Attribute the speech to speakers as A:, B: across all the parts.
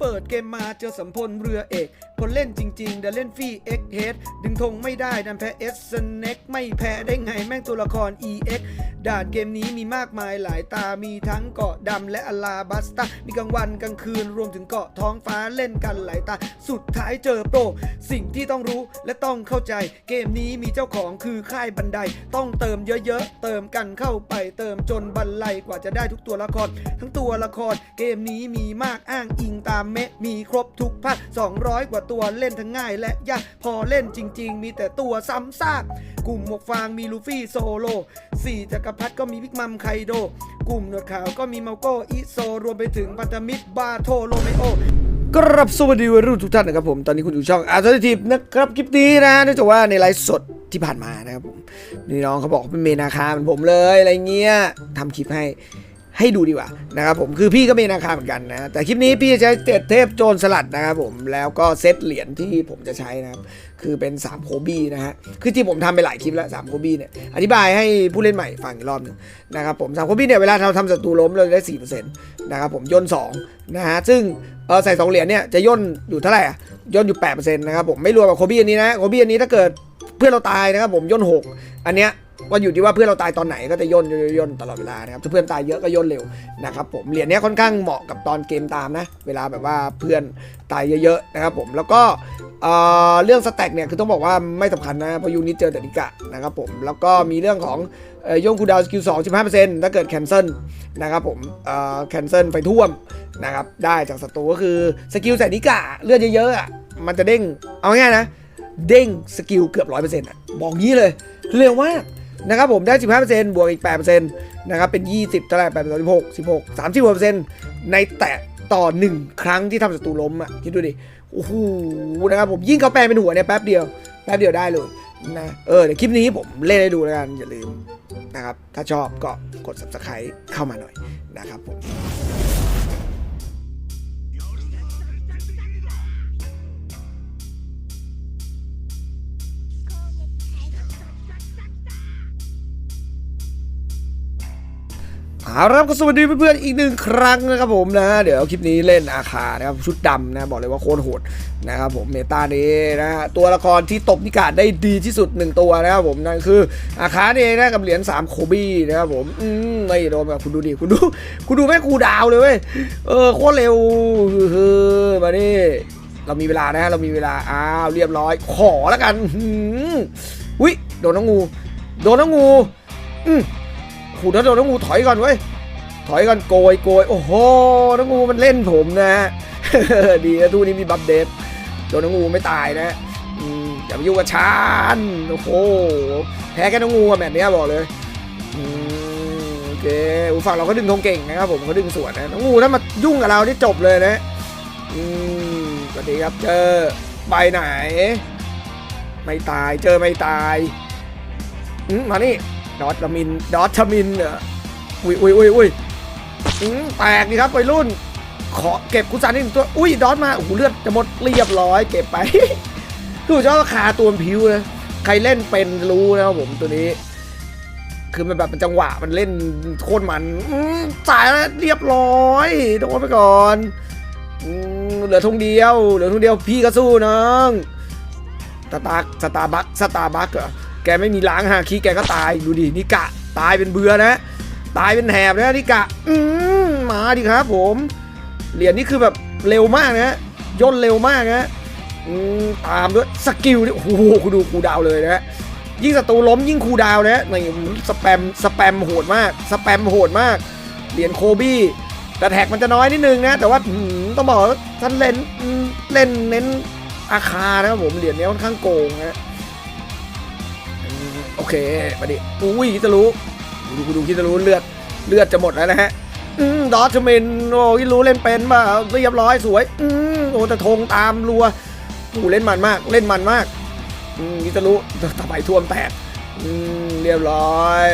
A: เปิดเกมมาเจอสัมพลเรือเอกคนเล่นจริงๆ แต่เล่นฟรีเอ็กเฮดดึงธงไม่ได้ดันแพ้เอสเน็กไม่แพ้ได้ไงแม่งตัวละคร EX ด่านเกมนี้มีมากมายหลายตา มีทั้งเกาะดำและอลาบัสตา มีกลางวันกลางคืนรวมถึงเกาะท้องฟ้าเล่นกันหลายตา สุดท้ายเจอโปร สิ่งที่ต้องรู้และต้องเข้าใจ เกมนี้มีเจ้าของคือค่ายบันได ต้องเติมเยอะๆ เติมกันเข้าไปเติมจนบันไลกว่าจะได้ทุกตัวละคร ทั้งตัวละคร เกมนี้มีมากอ้างอิงตามเมะมีครบทุกภาค200 กว่าตัวเล่นทั้งง่าย และยากพอเล่นจริง ๆ มีแต่ตัวซ้ำซากกลุ่มหมวกฟางมีลูฟี่โซโลสี่จักรพรรดิก็มีพิกมัมไคโด กลุ่มหนวดขาวก็มีเมาโกอิโซรวมไปถึงพันธมิตรบาโทโรเมโอกรับสวัสดีวัยรุ่นทุกท่านนะครับผม ตอนนี้คุณอยู่ช่องอาร์ตทีฟนะครับคลิปนี้นะเนื่องจากว่าในไลฟ์สดที่ผ่านมานะครับผมนี่น้องเขาบอกเป็นเมนาคาเหมือนผมเลยอะไรเงี้ยทำคลิปให้ให้ดูดีกว่านะครับผมคือพี่ก็เมนาคาเหมือนกันนะแต่คลิปนี้พี่จะใช้เจ็ดเทพโจรสลัดนะครับผมแล้วก็เซตเหรียญที่ผมจะใช้นะครับ คือเป็น3โคบี้นะฮะคือที่ผมทำไปหลายคลิปแล้ว3โคบี้เนี่ยอธิบายให้ผู้เล่นใหม่ฟังอีกรอบหนึงนะครับผม3โคบี้เนี่ยเวลาเราทำศัตรูล้มเราจะได้4%นะครับผมย่น2นะฮะซึ่งเออใส่สองเหรียญเนี่ยจะย่นอยู่เท่าไหร่อะย่นอยู่8%นะครับผมไม่รวมกับโคบี้อันนี้นะโคบี้อันนี้ถ้าเกิดเพื่อนเราตายนะครับผมย่น 6 อันเนี้ย ว่าอยู่ที่ว่าเพื่อนเราตายตอนไหนก็จะย่นย่นย่นตลอดเวลานะครับถ้าเพื่อนตายเยอะก็ย่นเร็วนะครับผมเหรียญนี้ค่อนข้างเหมาะกับตอนเกมตามนะ เวลาแบบว่าเพื่อนตายเยอะๆนะครับผมแล้วก็เรื่องสแต็กเนี่ยคือต้องบอกว่าไม่สำคัญนะเพราะยูนิตเจอแต่นิกะนะครับผมแล้วก็มีเรื่องของเอ่อโยงคูดาวสกิลสองสิบห้าเปอร์เซ็นต์ถ้าเกิดแคนเซิลนะครับผมแคนเซิลไปท่วมนะครับได้จากศัตรูก็คือสกิลใส่นิกะเลือดเยอะๆมันจะเด้งเอาง่ายนะเด้งสกิลเกือบร้อยเปอร์เซ็นต์บอกงี้เลยเร็วมาก นะครับผมได้ 15%บวกอีก 8%นะครับเป็น 20เท่าไหร่8 16 16 30ในแต่ต่อ 1 ครั้งที่ทำศัตรูล้มอะคิดดูดิโอ้โหนะครับผมยิ่งเขาแปลเป็นหัวเนี่ยแป๊บเดียวแป๊บเดียวได้เลยนะเออเดี๋ยวคลิปนี้ผมเล่นให้ดูแล้วกันอย่าลืมนะครับถ้าชอบก็กด subscribe เข้ามาหน่อยนะครับผม เอาละครับก็สวัสดีเพื่อนๆอีกหนึ่งครั้งนะครับผมนะ เดี๋ยวคลิปนี้เล่นอาคานะครับชุดดำนะบอกเลยว่าโคตรโหดนะครับผมเมตานี้นะฮะตัวละครที่ตบนิกาได้ดีที่สุดหนึ่งตัวนะครับผมนั่นคืออาคาเองนะกับเหรียญ3โคบี้นะครับผมอืมไม่โดนแบบคุณดูดิคุณดูคุณดูแม่กูดาวเลยเว้ยเออโคตรเร็วเฮ้อมาดิเรามีเวลานะเรามีเวลาอ้าวเรียบร้อย ขอแล้วกันหืมอุ้ยโดนน้องงู โดนน้องงูอืม ขู่ถ้าโดนน้องงูถอยก่อนเว้ย ถอยก่อนโกยโกยโอ้โห น้องงูมันเล่นผมนะดีนะทูนี้มีบัฟเดฟโดนน้องงูไม่ตายนะอย่ามายุ่งกับฉันโอ้โห แพ้แค่น้องงูอะแบบเนี้บอกเลยโอเคอูฝั่งเราก็ดึงธงเก่งนะครับผมเขาดึงสวนนะ น้องงูถ้ามายุ่งกับเราที่จบเลยนะอืมสวัสดีครับเจอไปไหน ไม่ตายเจอไม่ตายอืมมานี่ ดอทมินดอทมินอุ้ยอุ้ยอุ้ยอุ้ยแตกดีครับวัยรุ่น ขอเก็บกุซานนี่ตัว อุ้ยดอทมาโอ้โหเลือดจะหมดเรียบร้อย เก็บไปคือชอบราคาตัวผิวเลยใครเล่นเป็นรู้นะครับผมตัวนี้ คือมันแบบเป็นจังหวะมันเล่นโคตรมันจ่ายแล้วเรียบร้อยโดนไปก่อนเหลือทงเดียว เหลือทงเดียวพี่ก็สู้น้องสตาร์สตาร์บัคสตาร์บัคเหรอ แกไม่มีล้างฮาคิแกก็ตายดูดินิกะตายเป็นเบือนะ ตายเป็นแถบนะนิกะอืมมาดิครับผมเหรียญนี่คือแบบเร็วมากนะย่นเร็วมากนะอืมตามด้วยสกิลนี่โอ้โหคุณดูคูดาวเลยนะยิ่งศัตรูล้มยิ่งคูดาวนะนี่สแปมสแปมโหดมากสแปมโหดมากเหรียญโคบี้แต่แท็กมันจะน้อยนิดนึงนะ แต่ว่าต้องบอกว่าท่านเล่นเล่นเน้นอาคานะครับผมเหรียญนี้ค่อนข้างโกงนะ โอเคมาดิอุ้ยคิดจะรู้ดูดูคิดจะรู้เลือดเลือดจะหมดแล้วนะฮะอืมดอทเมนโอ้ยรู้เล่นเป็นมาเรียบร้อยสวยอืมโอ้แต่ธงตามรัวโอ้เล่นมันมากเล่นมันมากอืมคิดจะรู้ตะไบท่วมแตกอืมเรียบร้อย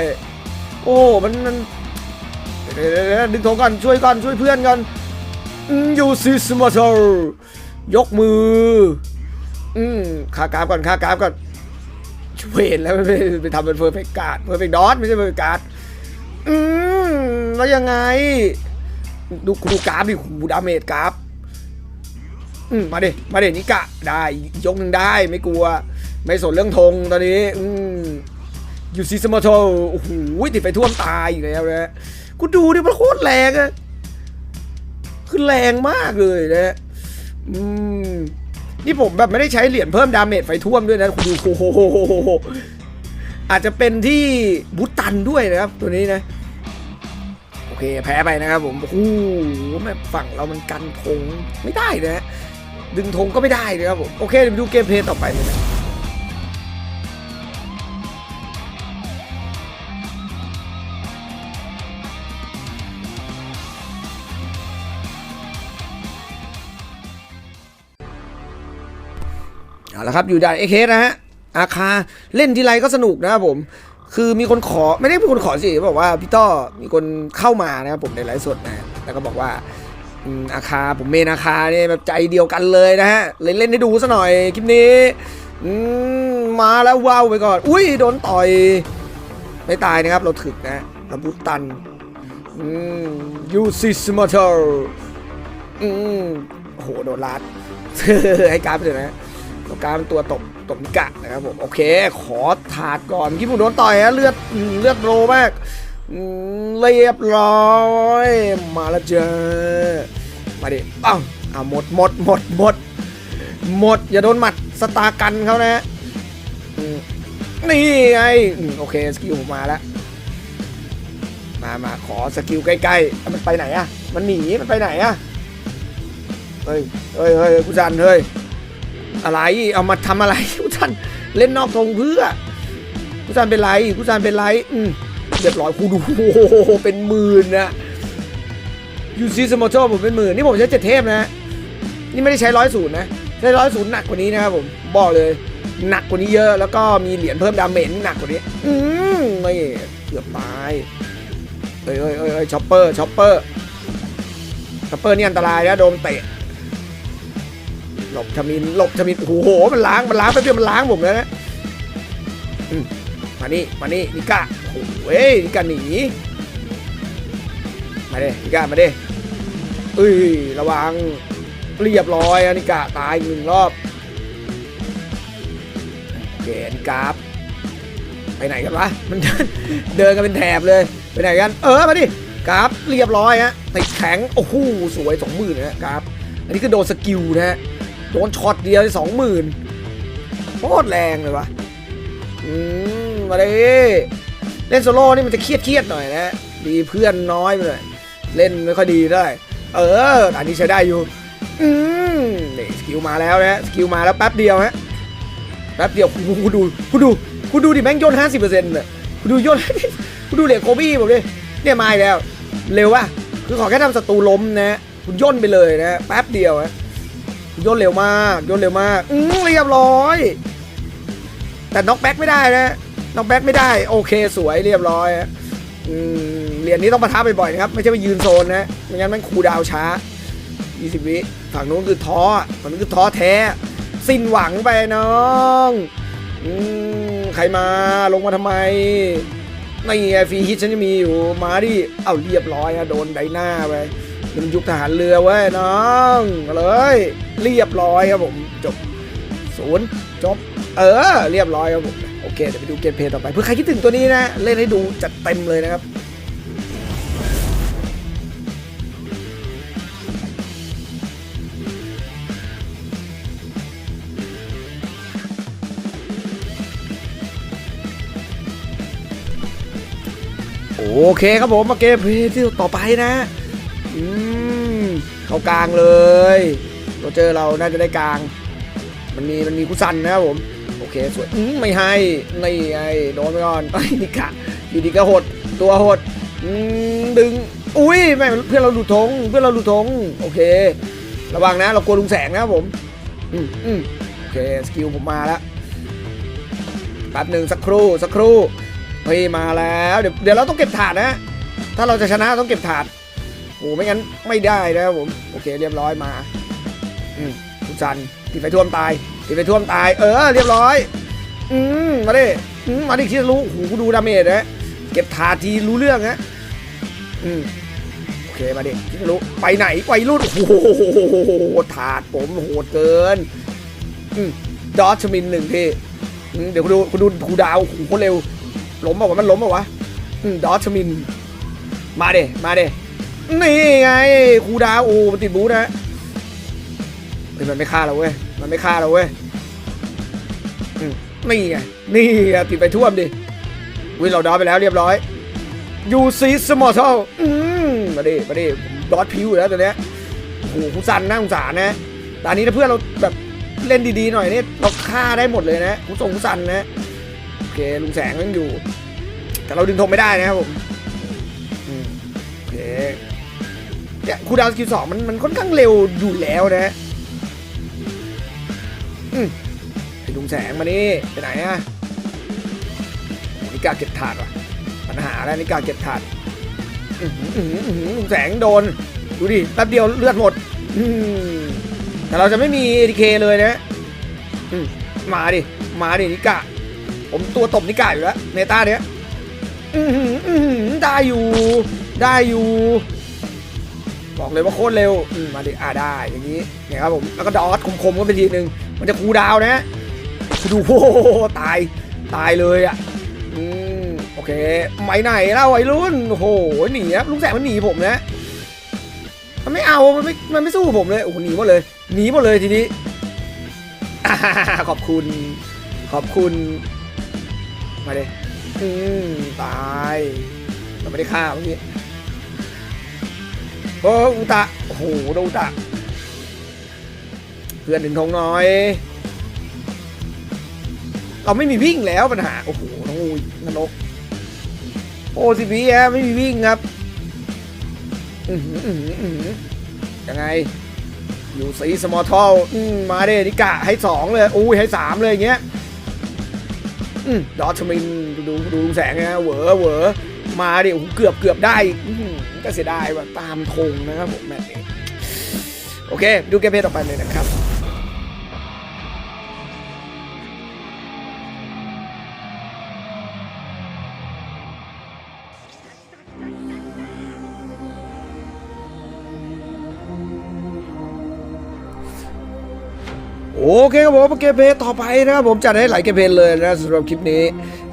A: โอ้มันมันดึงธงก่อนช่วยก่อนช่วยเพื่อนก่อนยูซิสมาเตอร์ยกมือ อืมขากราฟก่อนขากราฟก่อน ช่วนแล้วไม่ไปทำเป็นเพอร์เฟกการ์ดเพอร์เฟกดอทไม่ใช่เพอร์เฟกการ์ดอืมแล้วยังไง ดูดูกราฟดิหูดาเมจกราฟอืมมาดิมาดินิกะได้ยกหนึ่งได้ไม่กลัว ไม่สนเรื่องธงตอนนี้ อืมยูซิสมาโตโอ้โหติดไฟท่วมตายอีกแล้วนะกูดูดิมันโคตรแรงอะคือแรงมากเลยนะอืม นี่ผมแบบไม่ได้ใช้เหรียญเพิ่มดาเมจไฟท่วมด้วยนะคุณดูโอ้โหอาจจะเป็นที่บุตันด้วยนะครับ ตัวนี้นะ โอเคแพ้ไปนะครับผมโอ้โหแม่ฝั่งเรามันกันธงไม่ได้นะฮะดึงธงก็ไม่ได้นะครับผมโอเคเดี๋ยวไปดูเกมเพลย์ต่อไปเลยนะ เอาละครับอยู่ด่านเอเคนะฮะอาคาเล่นทีไรก็สนุกนะครับผมคือมีคนขอไม่ได้มีคนขอสิบอกว่าพี่ต้อมีคนเข้ามานะครับผมในไลฟ์สดนะแล้วก็บอกว่าอาคาผมเมนอาคาเนี่ยแบบใจเดียวกันเลยนะฮะเล่นเล่นให้ดูซะหน่อยคลิปนี้มาแล้วว้าวไปก่อน อุ้ยโดนต่อยไม่ตายนะครับเราถึกนะเราบุตันยูซิสมาเตอร์โอ้โหโดนลัดให้การไปเลยนะ ตัวการเป็นตัวตบตบนิกะนะครับผมโอเค ขอถาดก่อนเมื่ผมโดนต่อยฮะเลือดเลือดโรมากเรียบร้อยมาแล้วเจอมาดิอ้าอ้าหมดหมดหมดหมดหมดอย่าโดนหมัดสตาร์กันเขานะนี่ไงอืมโอเคสกิลผมมาแล้วมามาขอสกิลใกล้ๆมันไปไหนอะมันหนีมันไปไหนอะเฮ้ยเฮ้ยเฮ้ยกูจันเฮ้ย อะไรเอามาทำอะไรกูจันเล่นนอกธงเพื่อกูจันเป็นไรกูจันเป็นไรอืมเรียบร้อยกูดูโอ้โหเป็นหมื่นนะยูซีสมอโตผมเป็นหมื่นนี่ผมใช้เจ็ดเทพนะ นี่ไม่ได้ใช้ร้อยศูนย์นะใช้ร้อยศูนย์หนักกว่านี้นะครับผมบอกเลย หนักกว่านี้เยอะ แล้วก็มีเหรียญเพิ่มดาเมจหนักกว่านี้ อืมไม่เกือบตายเอ้ยเอ้ยเอ้ยเอ้ยช็อปเปอร์ช็อปเปอร์ช็อปเปอร์นี่อันตรายนะโดนเตะ หลบชมินหลบชมินโอ้โหมันล้างมันล้างไปเพื่อมันล้างผมแล้วนะมานี่มานี่นิก้าโอ้เว้ยนิก้าหนีมาเด้นิก้ามาเด้เอ้ยระวังเรียบร้อยอะนิก้าตายอีกหนึ่งรอบเคนิก้าฟไปไหนกันวะมันเดินกันเป็นแถบเลยไปไหนกัน เออมาดิกราฟเรียบร้อยฮะติดแข็งโอ้โหสวยสองหมื่นนะฮะกราฟอันนี้คือโดนสกิลนะฮะ โดนช็อตเดียวสองหมื่นโคตรแรงเลยวะอืมมาดิเล่นโซโล่นี่มันจะเครียดเครียดหน่อยนะดีเพื่อนน้อยไปหน่อยเล่นไม่ค่อยดีได้เออ อันนี้ใช้ได้อยู่ อืมนี่สกิลมาแล้วนะสกิลมาแล้วแป๊บเดียวฮะแป๊บเดียวคุณดูคุณดูคุณดูดิแม่งย่นห้าสิบเปอร์เซ็นต์เนี่ยคุณดูย่นคุณดูเหรียญโคบี้ผมดิเนี่ยมาแล้ว เร็วว่ะคือขอแค่ทำศัตรูล้มนะ คุณย่นไปเลยนะแป๊บเดียวนะ ย่นเร็วมากย่นเร็วมากอืมเรียบร้อย แต่น็อกแบ็กไม่ได้นะน็อกแบ็กไม่ได้ โอเคสวยเรียบร้อยอืมเหรียญนี้ต้องประทับบ่อยๆนะครับ ไม่ใช่ไปยืนโซนนะไม่งั้นมันคูดาวช้า 20 วิฝั่งนู้นคือท้อฝั่งนู้นคือท้อแท้ สิ้นหวังไปน้องอืมใครมาลงมาทำไมนี่ไงฟรีฮิตฉันจะมีอยู่มาดิเอาเรียบร้อยอะโดนไดหน้าไป มันยุคทหารเรือเว้ยน้องเลยเรียบร้อยครับผมจบศูนย์จบ เออ เรียบร้อยครับผมโอเคเดี๋ยวไปดูเกมเพลย์ต่อไปเพื่อใครคิดถึงตัวนี้นะ เล่นให้ดูจัดเต็มเลยนะครับโอเคครับผมมาเกมเพลย์ที่ต่อไปนะ อืมเข้ากลางเลยเราเจอเราน่าจะได้กลาง มันมีมันมีคุซันนะครับผมโอเคสวยอืมไม่ให้ไม่ไงโดนไปก่อนไอ้นี่กะอยู่ดีก็หดตัวหดอืมดึงอุ้ยแม่เพื่อนเราหลุดธงเพื่อนเราหลุดธงโอเค ระวังนะ เรากลัวลุงแสงนะครับผมอืมอืมโอเคสกิลผมมาแล้วแป๊บหนึ่งสักครู่สักครู่เฮ้ยมาแล้วเดี๋ยวเดี๋ยวเราต้องเก็บถาดนะ ถ้าเราจะชนะต้องเก็บถาด อ้ไม่งั้นไม่ได้นะครับผมโอเคเรียบร้อยมาอืมคุณจันตีไฟท่วมตายตีไฟท่วมตาย เออ เรียบร้อย อืมมาดิอืมมาดิคิดรู้โอ้โหกูดูดาเมจนะเก็บถาดทีรู้เรื่องนะอืมโอเคมาดิคิดรู้ไปไหนไปรุ่นโอ้โหถาดผมโหดเกินอืมดอชมินหนึ่งทีเดี๋ยวคุณดูคุณดูคูดาวโหโคตรเร็วล้มป่าวะมันล้มป่าวะอืมดอชมิน มาเดมาเด นี่ไงครูดาวโอ้มันติดบูธนะเฮ้ยมันไม่ฆ่าเราเว้ย มันไม่ฆ่าเราเว้ยนี่ไง นี่ติดไปท่วมดิวิเราดอไปแล้วเรียบร้อยยูซีสมอลทลอืมาดิมาดิดอทพิวอยู่แล้วตัวเนี้ยโอ้โหคุณซันน่าสงสารนะตอนนี้ถ้าเพื่อนเราแบบเล่นดีๆหน่อยนี่เราฆ่าได้หมดเลยนะคุณสงคุณซันนะโอเคลุงแสงยังอยู่ แต่เราดึงธงไม่ได้นะครับผม เนี่ยคูดาวสกิลสองมันมันค่อนข้างเร็วอยู่แล้วนะฮะอืมไอ้ลุงแสงมานี่ไปไหนอะนิกาเก็บถาดว่ะปัญหาแล้วนิกาเก็บถาดลุงแสงโดน ดูดิแป๊บเดียวเลือดหมดแต่เราจะไม่มีดีเคเลยนะมมาดิ มาดินิกาผมตัวตบนิกาอยู่แล้วเนต้าเนี้ยได้อยู่ ได้อยู่ บอกเลยว่าโคตรเร็วอืมมาดิอ่าได้อย่างนี้เนี่ยครับผมแล้วก็ดอทคมๆก็เป็นทีหนึ่งมันจะคูดาวนะดูโอ้โหตายตายเลยอะอืมโอเคไม่ไหนเล่าไอ้รุ่นโอ้โหหนีครับลุงแสงมันหนีผมนะมันไม่เอามันไม่มันไม่สู้ผมเลยโอ้โหหนีหมดเลยหนีหมดเลยทีนี้อขอบคุณ ขอบคุณ มาเลยอืมตายเราไม่ได้ฆ่าเมื่อกี้ โอ้อุตะโอ้โหโดนอุตะ เพื่อนถึงทงน้อย เราไม่มีวิ่งแล้วปัญหา โอ้โหน้องอูนรกโอ้สิบีแอไม่มีวิ่งครับยังไง อยู่สีสมอลทอลมาเด้นิกะให้สองเลยอุ้ยให้สามเลยอย่างเงี้ยอืมดอทมินดูดูดูแสงนะเหวอเหวอ มาดิโอ้โหเกือบเกือบได้ก็เสียดายว่าตามธงนะครับผมแมตช์นี้โอเค ดูเกมเพลย์ต่อไปเลยนะครับโอเคครับผมเกมเพลย์ต่อไปนะครับผมจัดให้หลายเกมเพลย์เลยนะสำหรับคลิปนี้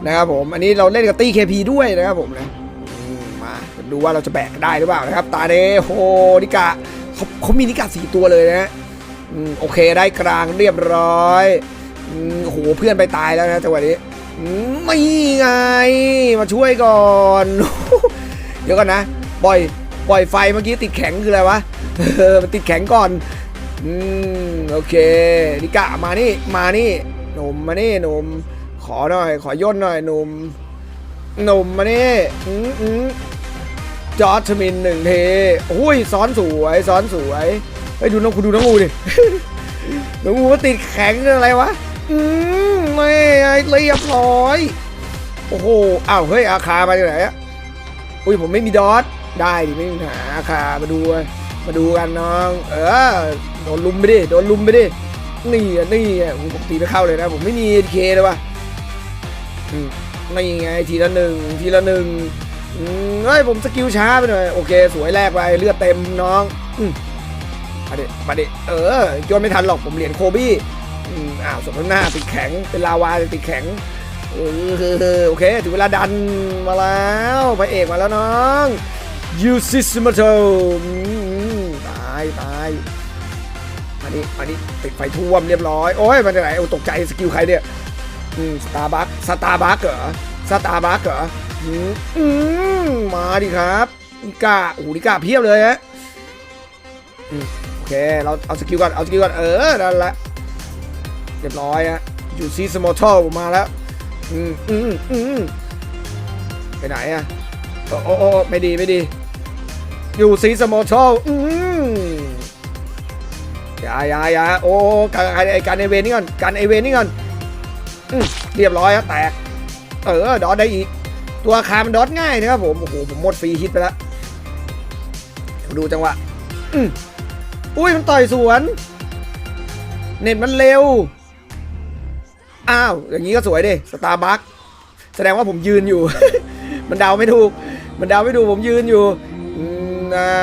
A: นะครับผม อันนี้เราเล่นกับตี้เคพีด้วยนะครับผมนะมาดูว่าเราจะแบกได้หรือเปล่านะครับ ตาเดโฮนิกะเขาเขามีนิกะสี่ตัวเลยนะอืมโอเคได้กลางเรียบร้อยโอ้โหเพื่อนไปตายแล้วนะจังหวะนี้ไม่ไง มาช่วยก่อน เดี๋ยวก่อนนะปล่อยปล่อยไฟเมื่อกี้ติดแข็งคืออะไรวะมันติดแข็งก่อน อืมโอเคนิกะมานี่มานี่หนุ่มมานี่หนุ่ม ขอหน่อย ขอย่นหน่อยหนุ่มหนุ่มมานี่อืมจอร์จมินหนึ่งเทอุ้ยซ้อนสวยซ้อนสวยไปดูน้องคุณดูน้องงูดิน้องงูมันติดแข็งอะไรวะ อืมไม่เรียบร้อย โอ้โหอ้าวเฮ้ยอาคามาจากไหนอะอุ้ยผมไม่มีดอทได้ดิไม่มีปัญหาอาคามาดูมาดูกันน้อง เออโดนลุมไปดิโดนลุมไปดินี่อะนี่อะผมตีไม่เข้าเลยนะ ผมไม่มีเคเลยว่ะ นี่ไงทีละหนึ่งทีละหนึ่งเฮ้ยผมสกิลช้าไปหน่อยโอเค สวยแรกไปเลือดเต็มน้องอืมมาดิมาดิเออโยนไม่ทันหรอกผมเหรียญโคบี้อืมอ้าวสมน้ำหน้าติดแข็งเป็นลาวาติดแข็งโอเคถึงเวลาดันมาแล้วพระเอกมาแล้วน้องยูซิสมาโตตายตายมาดิมาดิติดไฟท่วมเรียบร้อย โอ้ยมาจากไหนโอ้ตกใจสกิลใครเนี่ย อืมสตาร์บัคสตาร์บัคเหรอสตาร์บัคเหรออืมมาดิครับนิกาโอ้นิกาเพียบเลยฮะโอเค เราเอาสกิลก่อน เอาสกิลก่อน เออ นั่นแหละ เรียบร้อยฮะอยู่ซิสมาโตมาแล้ว อืมอืมอืมไปไหนอะโอ้โอ้โอไม่ดีไม่ดี อยู่ซีสมอลชอลอืมอย่าอย่าอย่าโอ้การไอการไอเวนนี่ก่อน การไอเวนนี่ก่อน เรียบร้อยแล้วแตก เออ ดอทได้อีก ตัวคารมันดอทง่ายนะครับผมโอ้โหผมหมดฟรีฮิตไปแล้วดูจังหวะอุ้ยมันต่อยสวน เน็ตมันเร็ว อ้าว อย่างนี้ก็สวยดิสตาร์บัคแสดงว่าผมยืนอยู่ มันเดาไม่ถูก มันเดาไม่ถูกผมยืนอยู่อ้า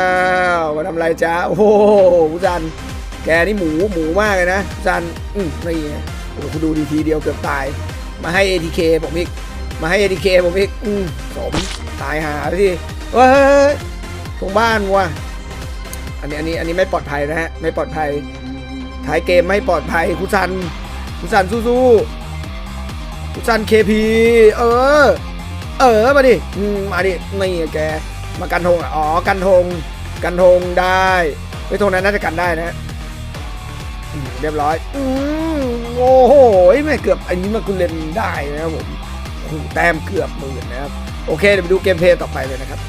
A: วมาทำไรจ้าโอ้โหผู้จัน แกนี่หมูหมูมากเลยนะผู้จัน อืมนี่ โอ้โหดูดีทีเดียวเกือบตาย มาให้ ATK ผมอีก มาให้ ATK ผมอีกอืมสมตายหาไปทีเฮ้ยตรงบ้านว่ะ อันนี้อันนี้อันนี้ไม่ปลอดภัยนะฮะ ไม่ปลอดภัย ท้ายเกมไม่ปลอดภัยคุซันคุซันสู้ๆคุซันเคพีเออ เออ มาดิมาดิ นี่แก มากันธงอ๋อ กันธง กันธงได้ไอ้ยธงนั้นน่าจะกันได้นะ เรียบร้อย อืม โอ้โหไม่เกือบอันนี้มากุณเล่นได้นะครับผมโอ้โหแต้มเกือบหมื่นนะครับ โอเค เดี๋ยวไปดูเกมเพลย์ต่อไปเลยนะครับ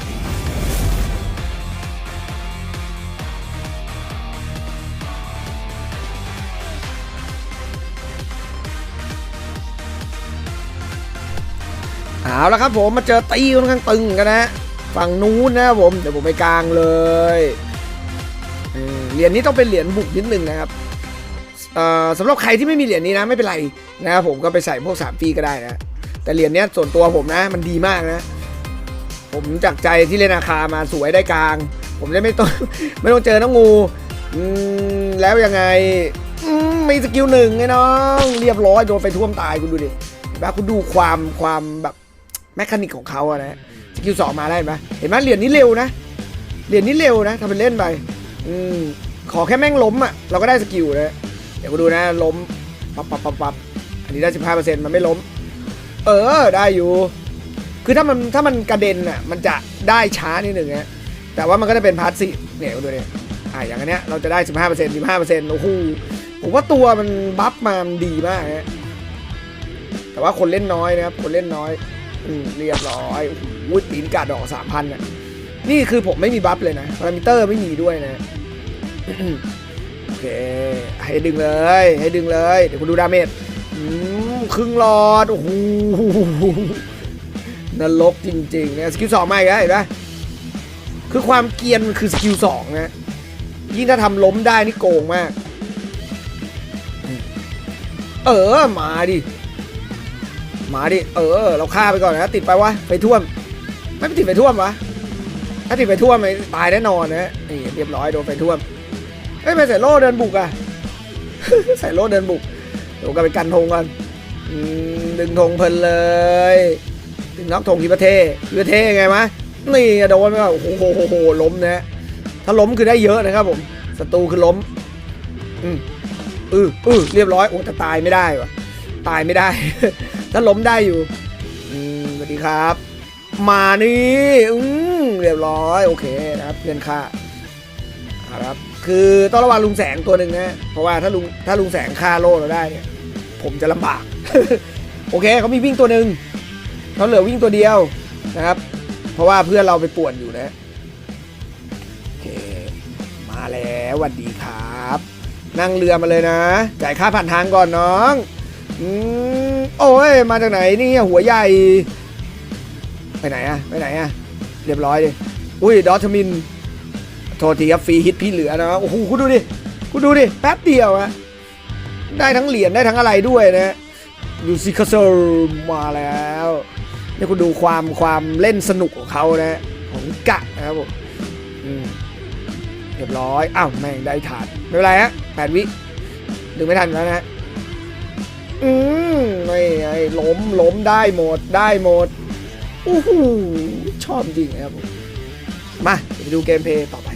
A: เอาละครับผมมาเจอตีค่อนข้างตึงกันนะฝั่งนู้นนะครับผมเดี๋ยวผมไปกลางเลยเหรียญนี้ต้องเป็นเหรียญบุกนิดนึงนะครับ สำหรับใครที่ไม่มีเหรียญนี้นะไม่เป็นไรนะครับผมก็ไปใส่พวกสามปีก็ได้นะแต่เหรียญเนี้ยส่วนตัวผมนะมันดีมากนะ ผมจากใจที่เล่นอาคามาสวยได้กลาง ผมได้ไม่ต้องไม่ต้องเจอน้องงูแล้วยังไงมีสกิลหนึ่งไงน้องเรียบร้อยโดนไฟท่วมตายคุณดูดิเห็นปะคุณดูความความแบบแมคานิกของเขาอะนะสกิลสองมาได้เห็นปะเห็นไหมเหรียญนี้เร็วนะเหรียญนี้เร็วนะทำเป็นเล่นไปอืมขอแค่แม่งล้มอะเราก็ได้สกิลนะ เดี๋ยวมาดูนะล้มปับปับปับปับอันนี้ได้สิบห้าเปอร์เซ็นต์มันไม่ล้ม เออได้อยู่ คือถ้ามันถ้ามันกระเด็นอะมันจะได้ช้านิดหนึ่งนะแต่ว่ามันก็จะเป็นพาร์ทสิเนี่ยดูเนี่ยอะอย่างอันเนี้ยเราจะได้15% 15%โอ้โหผมว่าตัวมันบัฟมามันดีมากนะแต่ว่าคนเล่นน้อยนะครับ คนเล่นน้อยอืมเรียบร้อยโอ้โหตีนกาดดอกสามพันอะนี่คือผมไม่มีบัฟเลยนะพารามิเตอร์ไม่มีด้วยนะ เค ให้ดึงเลย ให้ดึงเลย เดี๋ยวคุณดูดาเมจครึ่งหลอด โอ้โหนรกจริงๆนะสกิลสองมาอีกแล้วเห็นไหมคือความเกียนมันคือสกิลสองนะยิ่งถ้าทำล้มได้นี่โกงมาก เออ มาดิ มาดิ เออ เราฆ่าไปก่อนนะ ติดไปวะ ไปท่วม ไม่ไปติดไปท่วมวะ ถ้าติดไปท่วมไอ้ตายแน่นอนนะนี่เรียบร้อยโดนไปท่วม เฮ้ยไม่ใส่โล่เดินบุกอะใส่โล่เดินบุกเดี๋ยวก็ไปกันธงก่อนดึงธงเพลินเลยถึงน็อกธงทีประเทศทีประเทศไงมะนี่โดนไปแบบโอ้โหโหล้มนะถ้าล้มคือได้เยอะนะครับผมศัตรูคือล้มอือืออือเรียบร้อยโอ้แต่ตายไม่ได้วะตายไม่ได้ ถ้าล้มได้อยู่อืมสวัสดีครับ มานี่อืมเรียบร้อยโอเคนะครับเพื่อนค่าเอาละ ครับ คือต้องระวังลุงแสงตัวหนึ่งนะ เพราะว่าถ้าลุงถ้าลุงแสงฆ่าโล่เราได้เนี่ย ผมจะลำบาก โอเคเขามีวิ่งตัวหนึ่งเขาเหลือวิ่งตัวเดียวนะครับ เพราะว่าเพื่อนเราไปป่วนอยู่นะโอเคมาแล้วสวัสดีครับ นั่งเรือมาเลยนะจ่ายค่าผ่านทางก่อนน้องอืมโอ้ยมาจากไหนนี่หัวใหญ่ ไปไหนอะไปไหนอะเรียบร้อยดิอุ้ยดอทมิน โทษทีครับฟรีฮิตพี่เหลือนะโอ้โหคุณดูดิคุณดูดิแป๊บเดียวอะได้ทั้งเหรียญได้ทั้งอะไรด้วยนะยูซิคาเซอร์มาแล้วนี่คุณดูความความเล่นสนุกของเขานะของกะนะครับผมอืมเรียบร้อยอ้าวแม่งได้ถาดไม่เป็นไรฮะแปดวิดึงไม่ทันแล้วนะฮะอืมไม่ไอ้ล้มล้มได้หมดได้หมดอู้หูชอบจริงนะครับผมมาไปดูเกมเพย์ต่อไป